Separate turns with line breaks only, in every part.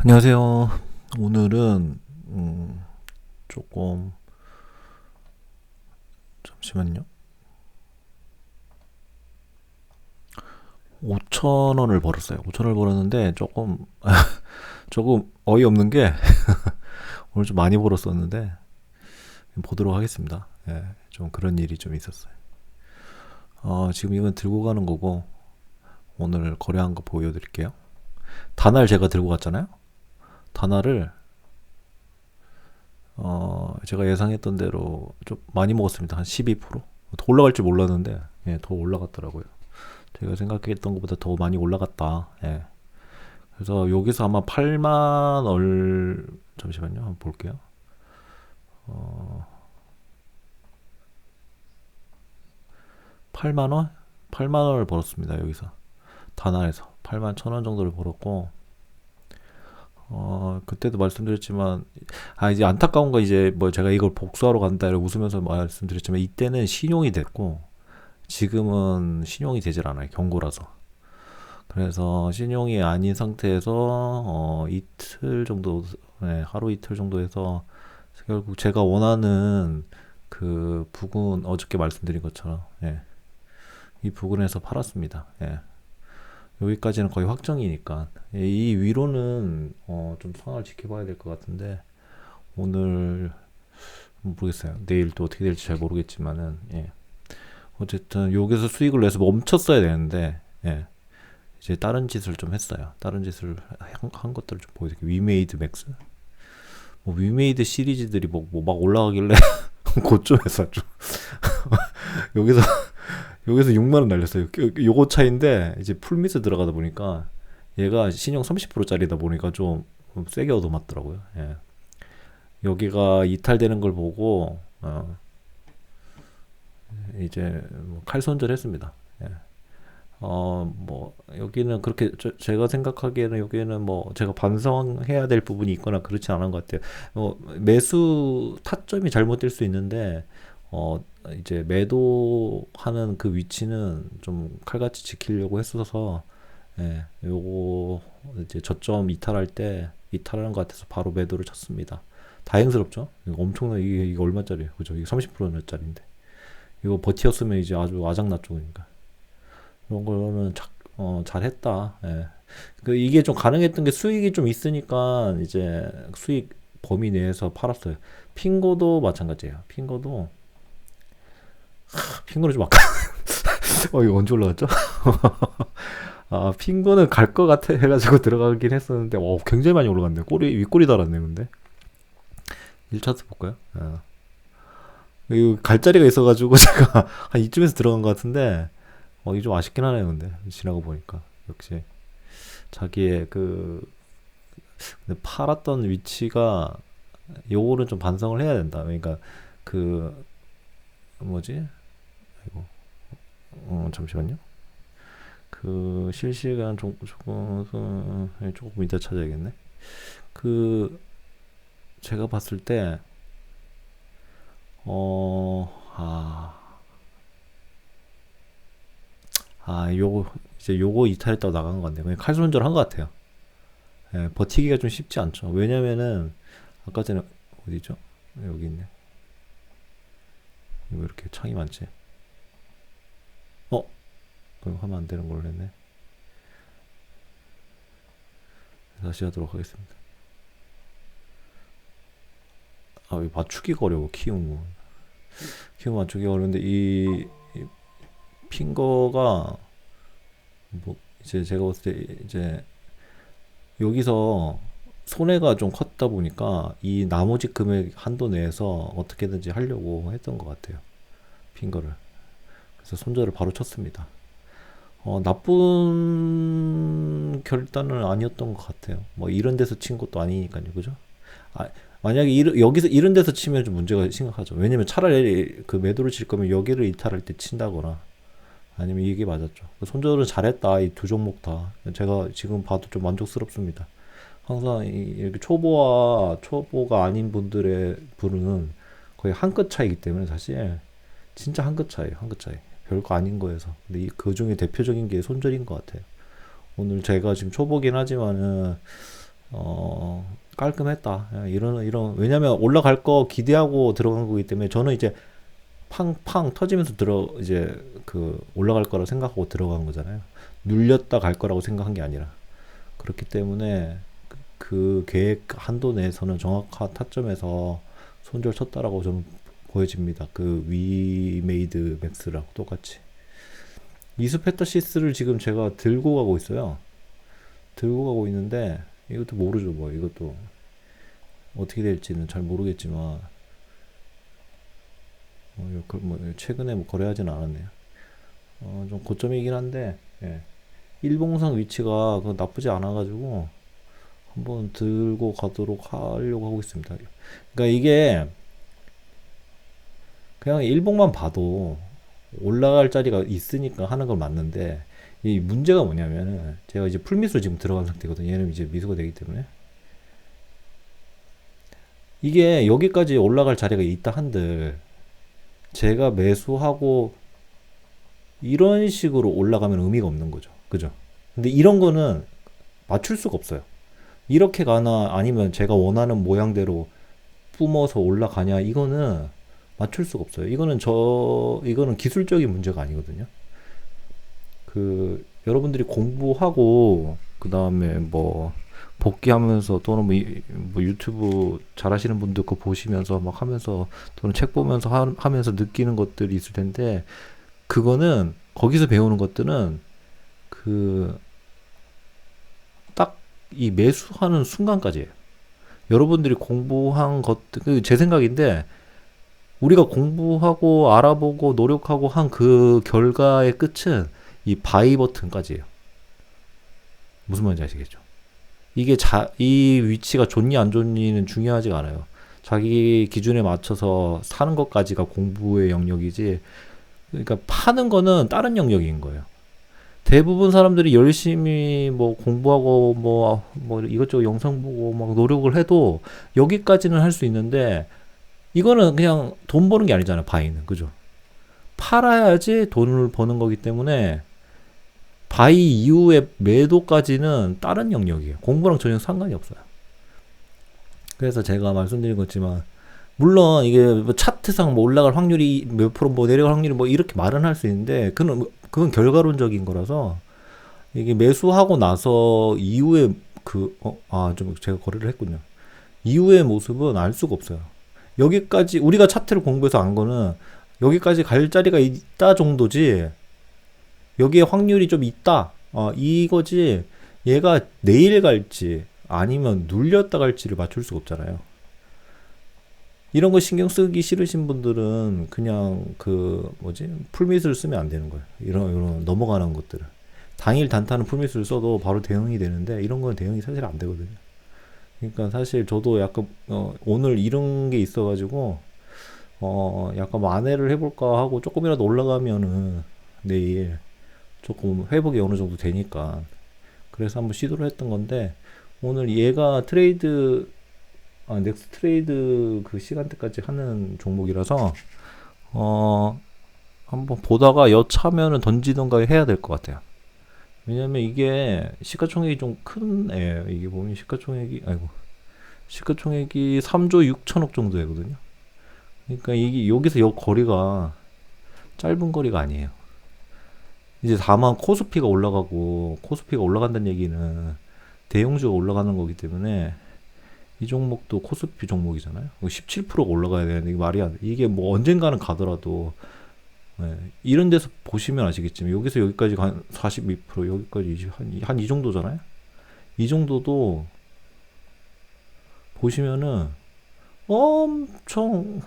안녕하세요. 오늘은 음, 조금 잠시만요. 5천 원을 벌었어요. 5천 원을 벌었는데 조금 조금 어이없는 게 오늘 좀 많이 벌었었는데 보도록 하겠습니다. 예, 좀 그런 일이 좀 있었어요. 어, 지금 이건 들고 가는 거고 오늘 거래한 거 보여드릴게요. 단알 제가 들고 갔잖아요. 단알을 어 제가 예상했던 대로 좀 많이 먹었습니다. 한 12%. 더 올라갈 줄 몰랐는데 예, 더 올라갔더라고요. 제가 생각했던 것보다 더 많이 올라갔다. 예. 그래서 여기서 아마 8만 얼 잠시만요. 한번 볼게요. 어 8만 원? 8만 원을 벌었습니다. 여기서 단알에서 8만 1천 원 정도를 벌었고 어, 그때도 말씀드렸지만, 아, 이제 안타까운 거 이제 뭐 제가 이걸 복수하러 간다, 이렇게 웃으면서 말씀드렸지만, 이때는 신용이 됐고, 지금은 신용이 되질 않아요. 경고라서. 그래서 신용이 아닌 상태에서, 어, 이틀 정도, 네, 하루 이틀 정도 해서, 결국 제가 원하는 그 부근, 어저께 말씀드린 것처럼, 예. 이 부근에서 팔았습니다. 예. 여기까지는 거의 확정이니까 예, 이 위로는 어, 좀 상황을 지켜봐야 될 것 같은데 오늘 모르겠어요. 내일 또 어떻게 될지 잘 모르겠지만은 예. 어쨌든 여기서 수익을 내서 멈췄어야 되는데 예. 이제 다른 짓을 좀 했어요. 다른 짓을 한, 한 것들을 좀 보여드릴게요. 위메이드 맥스 뭐 위메이드 시리즈들이 뭐, 뭐 막 올라가길래 고점에서 좀 여기서 여기서 6만 원 날렸어요. 요거 차인데 이제 풀미스 들어가다 보니까 얘가 신용 30%짜리다 보니까 좀 세게 얻어맞더라고요. 예. 여기가 이탈되는 걸 보고 어, 이제 뭐 칼손절했습니다. 예. 어, 뭐, 여기는 그렇게, 저, 제가 생각하기에는 여기는 뭐, 제가 반성해야 될 부분이 있거나 그렇지 않은 것 같아요. 어, 매수 타점이 잘못될 수 있는데, 어, 이제 매도하는 그 위치는 좀 칼같이 지키려고 했어서 예, 요거 이제 저점 이탈할 때 이탈하는 것 같아서 바로 매도를 쳤습니다. 다행스럽죠? 이거 엄청나 이게, 이게 얼마짜리예요? 그죠? 이게 30%짜리인데 이거 버티었으면 이제 아주 아작났죠, 그러니까 이런 거는 자, 어, 잘했다. 예. 그 이게 좀 가능했던 게 수익이 좀 있으니까 이제 수익 범위 내에서 팔았어요. 핑거도 마찬가지예요. 핑거도 핑거는 좀 아까 어 이거 언제 올라갔죠? 아 핑거는 갈 것 같아 해가지고 들어가긴 했었는데 어 굉장히 많이 올라갔네 꼬리 윗꼬리 달았네 근데 1차트 볼까요? 아. 이거 갈 자리가 있어가지고 제가 한 이쯤에서 들어간 것 같은데 어 이게 좀 아쉽긴 하네요 근데 지나고 보니까 역시 자기의 그 팔았던 위치가 요거는 좀 반성을 해야 된다 그러니까 그 뭐지 아이고 어 잠시만요. 그 실시간 조, 조금 조금 이따 찾아야겠네. 그 제가 봤을 때 어, 아, 아, 요거, 이제 요거 이탈했다고 나간 건데, 그냥 칼손절 한 것 같아요. 예, 버티기가 좀 쉽지 않죠. 왜냐면은, 아까 전에, 어디죠? 여기 있네. 왜 이렇게 창이 많지? 어? 그럼 하면 안 되는 걸로 했네. 다시 하도록 하겠습니다. 아, 왜 맞추기가 어려워, 키우면. 키우면 맞추기 어려운데, 이, 이 핑거가, 뭐, 이제 제가 봤을 때, 이제, 여기서 손해가 좀 컸다 보니까 이 나머지 금액 한도 내에서 어떻게든지 하려고 했던 것 같아요. 핑거를. 그래서 손절을 바로 쳤습니다. 어, 나쁜 결단은 아니었던 것 같아요. 뭐 이런 데서 친 것도 아니니까요. 그죠? 아, 만약에 이르, 여기서 이런 데서 치면 좀 문제가 심각하죠. 왜냐면 차라리 그 매도를 칠 거면 여기를 이탈할 때 친다거나 아니면 이게 맞았죠. 손절은 잘했다. 이 두 종목 다. 제가 지금 봐도 좀 만족스럽습니다. 항상 이렇게 초보와 초보가 아닌 분들의 분은 거의 한 끗 차이기 때문에 사실 진짜 한 끗 차이, 한 끗 차이. 별거 아닌 거여서. 근데 그 중에 대표적인 게 손절인 것 같아요. 오늘 제가 지금 초보긴 하지만은 어, 깔끔했다. 야, 이런, 이런, 왜냐면 올라갈 거 기대하고 들어간 거기 때문에 저는 이제 팡팡 터지면서 들어, 이제 그 올라갈 거라고 생각하고 들어간 거잖아요. 눌렸다 갈 거라고 생각한 게 아니라. 그렇기 때문에 그, 그 계획 한도 내에서는 정확한 타점에서 손절 쳤다라고 저는 보여집니다. 그 위메이드 맥스랑 똑같이. 이스페타시스를 지금 제가 들고 가고 있어요. 들고 가고 있는데 이것도 모르죠 뭐 이것도 어떻게 될지는 잘 모르겠지만 어, 그뭐 최근에 뭐 거래하지는 않았네요. 어, 좀 고점이긴 한데 예. 일봉상 위치가 그 나쁘지 않아 가지고 한번 들고 가도록 하려고 하고 있습니다. 그러니까 이게 그냥 일봉만 봐도 올라갈 자리가 있으니까 하는 건 맞는데 이 문제가 뭐냐면은 제가 이제 풀미수로 지금 들어간 상태거든요. 얘는 이제 미수가 되기 때문에 이게 여기까지 올라갈 자리가 있다 한들 제가 매수하고 이런 식으로 올라가면 의미가 없는 거죠. 그죠? 근데 이런 거는 맞출 수가 없어요. 이렇게 가나 아니면 제가 원하는 모양대로 뿜어서 올라가냐 이거는 맞출 수가 없어요. 이거는 저 이거는 기술적인 문제가 아니거든요. 그 여러분들이 공부하고 그 다음에 뭐 복귀하면서 또는 뭐, 이, 뭐 유튜브 잘하시는 분들 거 보시면서 막 하면서 또는 책 보면서 하, 하면서 느끼는 것들이 있을 텐데 그거는 거기서 배우는 것들은 그 딱 이 매수하는 순간까지예요. 여러분들이 공부한 것들 그제 생각인데 우리가 공부하고 알아보고 노력하고 한 그 결과의 끝은 이 바이 버튼까지예요. 무슨 말인지 아시겠죠? 이게 자, 이 위치가 좋니 안 좋니는 중요하지가 않아요. 자기 기준에 맞춰서 사는 것까지가 공부의 영역이지. 그러니까 파는 거는 다른 영역인 거예요. 대부분 사람들이 열심히 뭐 공부하고 뭐, 뭐 이것저것 영상 보고 막 노력을 해도 여기까지는 할 수 있는데 이거는 그냥 돈 버는 게 아니잖아요. 바이는. 그죠? 팔아야지 돈을 버는 거기 때문에 바이 이후의 매도까지는 다른 영역이에요. 공부랑 전혀 상관이 없어요. 그래서 제가 말씀드린 것지만 물론 이게 뭐 차트상 뭐 올라갈 확률이 몇 프로 뭐 내려갈 확률이 뭐 이렇게 말은 할 수 있는데 그건 그건 결과론적인 거라서 이게 매수하고 나서 이후에 그 어 아 좀 제가 거래를 했군요. 이후의 모습은 알 수가 없어요. 여기까지 우리가 차트를 공부해서 안 거는 여기까지 갈 자리가 있다 정도지 여기에 확률이 좀 있다. 어, 이거지. 얘가 내일 갈지 아니면 눌렸다 갈지를 맞출 수가 없잖아요. 이런 거 신경 쓰기 싫으신 분들은 그냥 그 뭐지 풀미스를 쓰면 안 되는 거예요. 이런 이런 넘어가는 것들을 당일 단타는 풀미스를 써도 바로 대응이 되는데 이런 건 대응이 사실 안 되거든요. 그러니까 사실 저도 약간 어, 오늘 이런 게 있어가지고 어 약간 만회를 해볼까 하고 조금이라도 올라가면은 내일 조금 회복이 어느 정도 되니까 그래서 한번 시도를 했던 건데 오늘 얘가 트레이드 아, 넥스 트레이드 그 시간대까지 하는 종목이라서 어 한번 보다가 여차면은 던지던가 해야 될 것 같아요. 왜냐면 이게 시가총액이 좀 큰 애예요. 이게 보면 시가총액이 아이고 시가총액이 3조 6천억 정도 되거든요. 그러니까 이게 여기서 여 거리가 짧은 거리가 아니에요. 이제 다만 코스피가 올라가고 코스피가 올라간다는 얘기는 대형주가 올라가는 거기 때문에 이 종목도 코스피 종목이잖아요. 17%가 올라가야 되는데 이게 말이 안 돼. 이게 뭐 언젠가는 가더라도 네. 이런 데서 보시면 아시겠지만 여기서 여기까지 한 42% 여기까지 한이 정도잖아요. 이 정도도 보시면은 엄청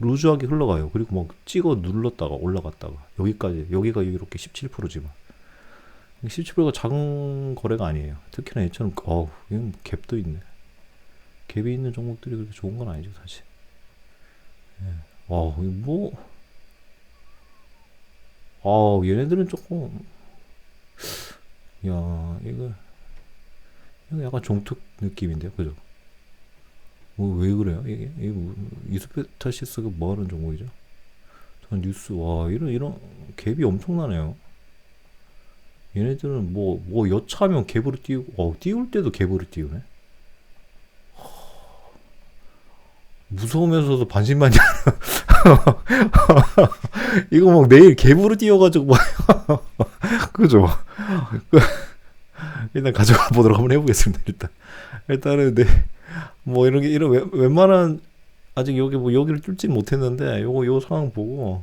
루즈하게 흘러가요. 그리고 막 찍어 눌렀다가 올라갔다가 여기까지 여기가 이렇게 17%지만 17%가 작은 거래가 아니에요. 특히나 얘처럼 어우 갭도 있네. 갭이 있는 종목들이 그렇게 좋은 건 아니죠 사실. 예. 어, 뭐, 어, 얘네들은 조금, 야, 이거, 이거 약간 종특 느낌인데요, 그죠? 뭐 왜 그래요? 이게, 이게 뭐, 이스페타시스가 뭐 하는 종목이죠? 전 뉴스 와 이런 이런 갭이 엄청나네요. 얘네들은 뭐, 뭐 여차하면 갭으로 띄우고, 어, 띄울 때도 갭으로 띄우네? 무서우면서도 반신반의 이거 뭐 내일 갭으로 띄워가지고 뭐 그죠? 그, 일단 가져가 보도록 한번 해보겠습니다 일단. 일단은 네 뭐 이런 게 이런 웬- 웬만한 아직 여기 뭐 여기를 뚫진 못했는데 요거 요 상황 보고.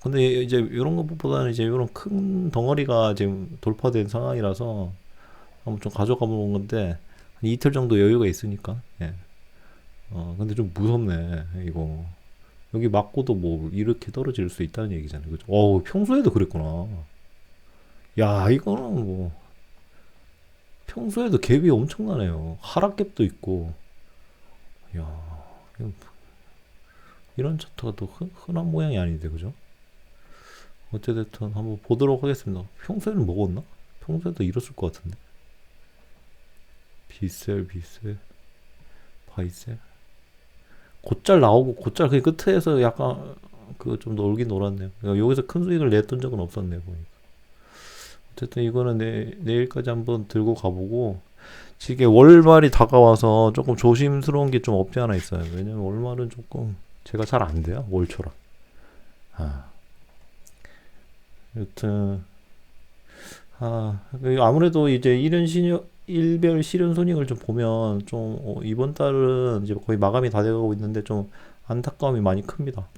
근데 이제 이런 것보다는 이제 이런 큰 덩어리가 지금 돌파된 상황이라서 한번 좀 가져가 보는 건데 한 이틀 정도 여유가 있으니까. 예. 어 근데 좀 무섭네 이거. 여기 맞고도 뭐 이렇게 떨어질 수 있다는 얘기잖아요. 그죠? 어우 평소에도 그랬구나. 야 이거는 뭐 평소에도 갭이 엄청나네요. 하락갭도 있고. 야 이거 이런 차트가 또 흔, 흔한 모양이 아닌데 그죠? 어찌됐든 한번 보도록 하겠습니다. 평소에는 먹었나? 평소에도 이랬을 것 같은데. 비셀 비셀. 바이셀 곧잘 나오고 곧잘 그 끝에서 약간 그 좀 놀긴 놀았네요. 그러니까 여기서 큰 수익을 냈던 적은 없었네요 보니까. 어쨌든 이거는 내, 내일까지 한번 들고 가보고 이게 월말이 다가와서 조금 조심스러운 게 좀 없지 않아 있어요. 왜냐면 월말은 조금 제가 잘 안 돼요 월초라. 아, 여튼 아그 아무래도 이제 이런 신용 일별 실현 손익을 좀 보면 좀 어, 이번 달은 이제 거의 마감이 다 돼가고 있는데 좀 안타까움이 많이 큽니다.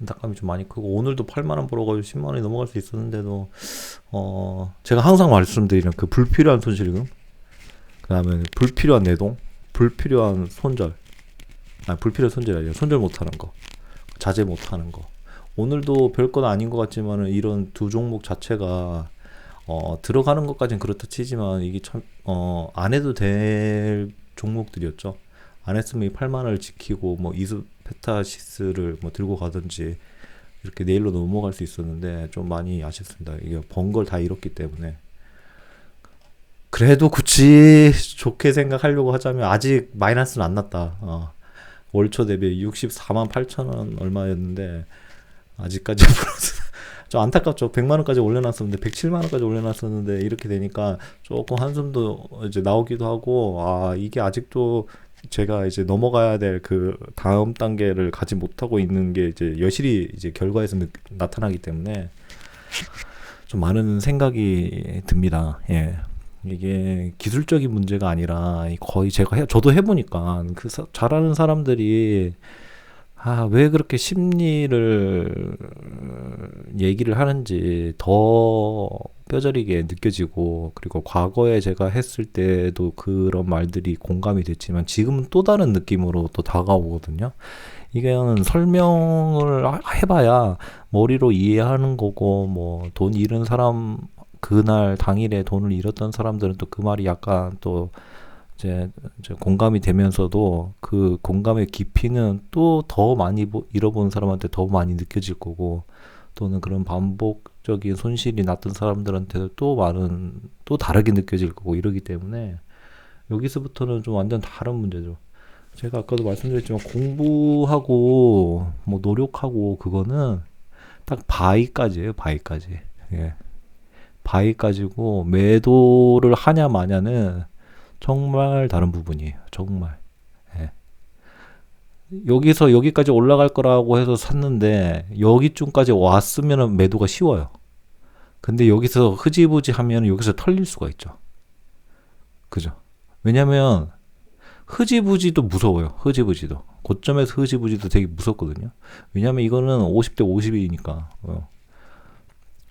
안타까움이 좀 많이 크고 오늘도 8만 원 벌어가지고 10만 원이 넘어갈 수 있었는데도 어 제가 항상 말씀드리는 그 불필요한 손실금 그다음에 불필요한 내동 불필요한 손절 아 불필요한 손절이 아니라 손절 못하는 거 자제 못하는 거 오늘도 별건 아닌 것 같지만은 이런 두 종목 자체가 어, 들어가는 것까지는 그렇다 치지만 이게 참, 어, 안 해도 될 종목들이었죠. 안 했으면 이 8만 원을 지키고 뭐 이수 페타시스를 뭐 들고 가든지 이렇게 내일로 넘어갈 수 있었는데 좀 많이 아쉽습니다. 이게 번 걸 다 잃었기 때문에. 그래도 굳이 좋게 생각하려고 하자면 아직 마이너스는 안 났다. 어. 월초 대비 64만 8천 원 얼마였는데 아직까지 플러스 좀 안타깝죠. 100만 원까지 올려놨었는데 107만 원까지 올려놨었는데 이렇게 되니까 조금 한숨도 이제 나오기도 하고 아 이게 아직도 제가 이제 넘어가야 될 그 다음 단계를 가지 못하고 있는 게 이제 여실히 이제 결과에서 느, 나타나기 때문에 좀 많은 생각이 듭니다. 예. 이게 기술적인 문제가 아니라 거의 제가 해, 저도 해보니까 그 사, 잘하는 사람들이 아, 왜 그렇게 심리를 얘기를 하는지 더 뼈저리게 느껴지고, 그리고 과거에 제가 했을 때도 그런 말들이 공감이 됐지만, 지금은 또 다른 느낌으로 또 다가오거든요. 이게는 설명을 해봐야 머리로 이해하는 거고, 뭐, 돈 잃은 사람, 그날 당일에 돈을 잃었던 사람들은 또 그 말이 약간 또 이제, 이제 공감이 되면서도 그 공감의 깊이는 또 더 많이 잃어본 사람한테 더 많이 느껴질 거고 또는 그런 반복적인 손실이 났던 사람들한테도 또 많은 또 다르게 느껴질 거고 이러기 때문에 여기서부터는 좀 완전 다른 문제죠. 제가 아까도 말씀드렸지만 공부하고 뭐 노력하고 그거는 딱 바위까지예요. 바위까지. 예. 바위까지고 매도를 하냐 마냐는 정말 다른 부분이에요. 정말. 예. 여기서 여기까지 올라갈 거라고 해서 샀는데 여기쯤까지 왔으면 매도가 쉬워요. 근데 여기서 흐지부지 하면 여기서 털릴 수가 있죠. 그죠? 왜냐면 흐지부지도 무서워요. 흐지부지도. 고점에서 흐지부지도 되게 무섭거든요. 왜냐면 이거는 50대 50이니까. 어.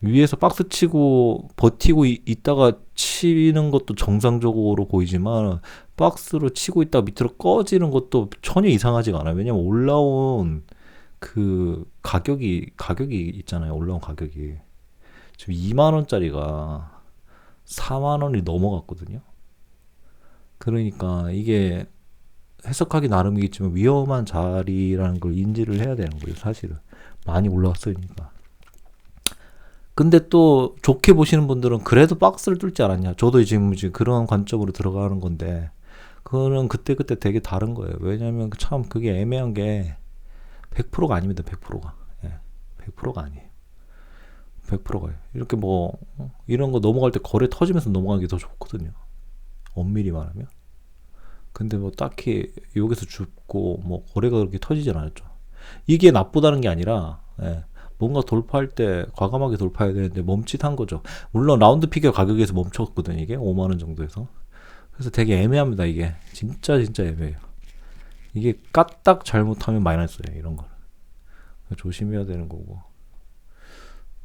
위에서 박스 치고 버티고 이, 있다가 치는 것도 정상적으로 보이지만 박스로 치고 있다가 밑으로 꺼지는 것도 전혀 이상하지가 않아요. 왜냐면 올라온 그 가격이 가격이 있잖아요. 올라온 가격이 지금 2만 원짜리가 4만 원이 넘어갔거든요. 그러니까 이게 해석하기 나름이겠지만 위험한 자리라는 걸 인지를 해야 되는 거예요. 사실은 많이 올라왔으니까. 근데 또 좋게 보시는 분들은 그래도 박스를 뚫지 않았냐. 저도 지금 지금 그런 관점으로 들어가는 건데 그거는 그때 그때 되게 다른 거예요. 왜냐하면 참 그게 애매한 게 100%가 아닙니다. 100%가 예, 100%가 아니에요. 100% 가요. 이렇게 뭐 이런 거 넘어갈 때 거래 터지면서 넘어가는 게더 좋거든요. 엄밀히 말하면. 근데 뭐 딱히 여기서 죽고 뭐 거래가 그렇게 터지진 않았죠. 이게 나쁘다는 게 아니라 예, 뭔가 돌파할 때 과감하게 돌파해야 되는데 멈칫한 거죠. 물론 라운드 피겨 가격에서 멈췄거든요. 이게 5만 원 정도에서. 그래서 되게 애매합니다. 이게 진짜 진짜 애매해요. 이게 까딱 잘못하면 마이너스예요. 이런 거. 조심해야 되는 거고.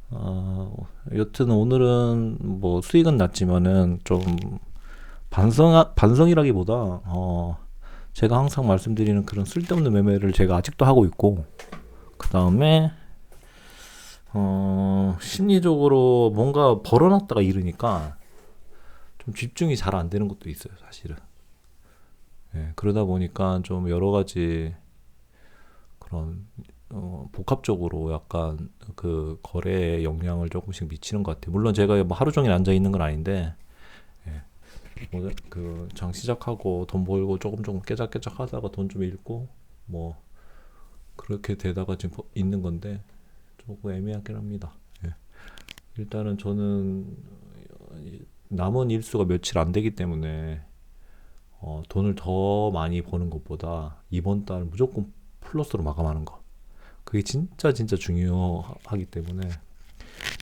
어, 여튼 오늘은 뭐 수익은 났지만은 좀 반성 반성이라기보다 어 제가 항상 말씀드리는 그런 쓸데없는 매매를 제가 아직도 하고 있고 그 다음에 어 심리적으로 뭔가 벌어놨다가 이러니까 좀 집중이 잘 안 되는 것도 있어요 사실은 예, 그러다 보니까 좀 여러 가지 그런 어, 복합적으로 약간 그 거래에 영향을 조금씩 미치는 것 같아요. 물론 제가 뭐 하루 종일 앉아 있는 건 아닌데, 예. 뭐 그장 시작하고 돈 벌고 조금 조금 깨작깨작 하다가 돈 좀 잃고 뭐 그렇게 되다가 지금 있는 건데 조금 애매하긴 합니다. 예. 일단은 저는 남은 일수가 며칠 안 되기 때문에 어, 돈을 더 많이 버는 것보다 이번 달 무조건 플러스로 마감하는 거. 그게 진짜 진짜 중요하기 때문에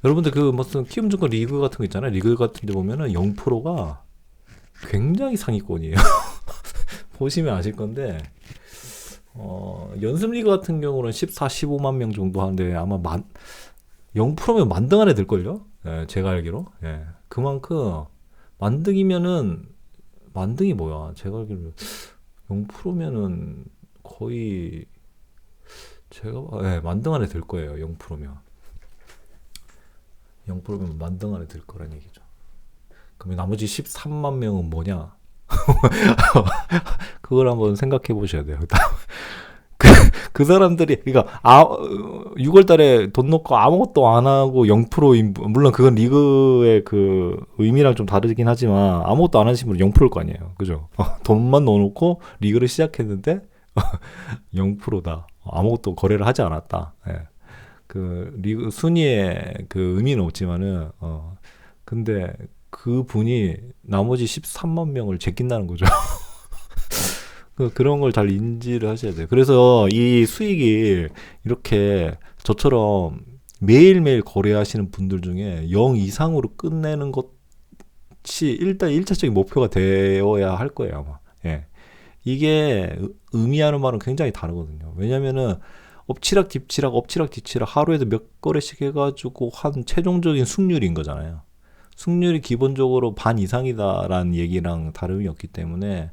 여러분들 그 무슨 키움증권 리그 같은 거 있잖아요. 리그 같은 데 보면은 0%가 굉장히 상위권이에요. 보시면 아실 건데 어, 연습 리그 같은 경우는 14, 15만 명 정도 하는데 아마 만 0%면 만등 안에 들걸요? 예, 제가 알기로. 예. 그만큼 만등이면은 만등이 뭐야? 제가 알기로 0%면은 거의 제가 예, 만등 안에 들 거예요. 0%면. 0%면 만등 안에 들 거란 얘기죠. 그러면 나머지 13만 명은 뭐냐? 그걸 한번 생각해 보셔야 돼요. 그, 그 사람들이, 그러니까, 아, 6월 달에 돈 넣고 아무것도 안 하고 0%인, 물론 그건 리그의 그 의미랑 좀 다르긴 하지만 아무것도 안 하신 분은 0%일 거 아니에요. 그죠? 돈만 넣어 놓고 리그를 시작했는데 0%다. 아무것도 거래를 하지 않았다. 예. 그 리그 순위에 그 의미는 없지만은 어 근데 그 분이 나머지 13만 명을 제낀다는 거죠. 그 그런 걸 잘 인지를 하셔야 돼요. 그래서 이 수익이 이렇게 저처럼 매일매일 거래하시는 분들 중에 0 이상으로 끝내는 것이 일단 1차적인 목표가 되어야 할 거예요, 아마. 예. 이게 의미하는 말은 굉장히 다르거든요. 왜냐면은 엎치락 뒤치락 엎치락 뒤치락 하루에도 몇 거래씩 해가지고 한 최종적인 승률인 거잖아요. 승률이 기본적으로 반 이상이다라는 얘기랑 다름이 없기 때문에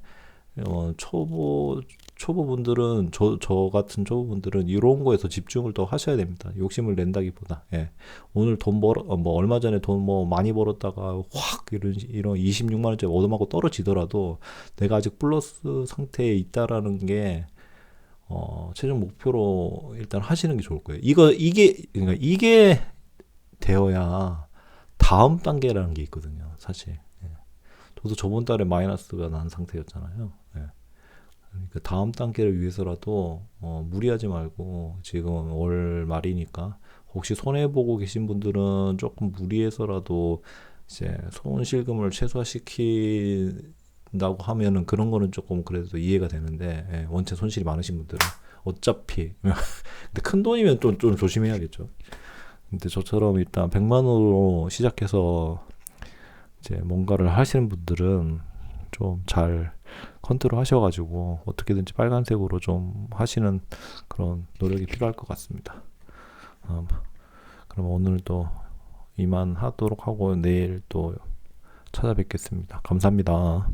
어, 초보 초보분들은 저, 저 같은 초보분들은 이런 거에서 집중을 더 하셔야 됩니다. 욕심을 낸다기보다. 예. 오늘 돈 벌어, 어, 뭐, 얼마 전에 돈 뭐 많이 벌었다가 확 이런, 이런 26만 원짜리 얻어맞고 떨어지더라도 내가 아직 플러스 상태에 있다라는 게, 어, 최종 목표로 일단 하시는 게 좋을 거예요. 이거, 이게, 그러니까 이게 되어야 다음 단계라는 게 있거든요. 사실. 예. 저도 저번 달에 마이너스가 난 상태였잖아요. 예. 그러니까 다음 단계를 위해서라도 어, 무리하지 말고 지금 월 말이니까 혹시 손해 보고 계신 분들은 조금 무리해서라도 이제 손실금을 최소화시킨다고 하면은 그런 거는 조금 그래도 이해가 되는데 예, 원체 손실이 많으신 분들은 어차피 근데 큰 돈이면 좀, 좀 조심해야겠죠. 근데 저처럼 일단 100만 원으로 시작해서 이제 뭔가를 하시는 분들은 좀 잘 컨트롤 하셔가지고 어떻게든지 빨간색으로 좀 하시는 그런 노력이 필요할 것 같습니다. 음, 그럼 오늘도 이만 하도록 하고 내일 또 찾아뵙겠습니다. 감사합니다.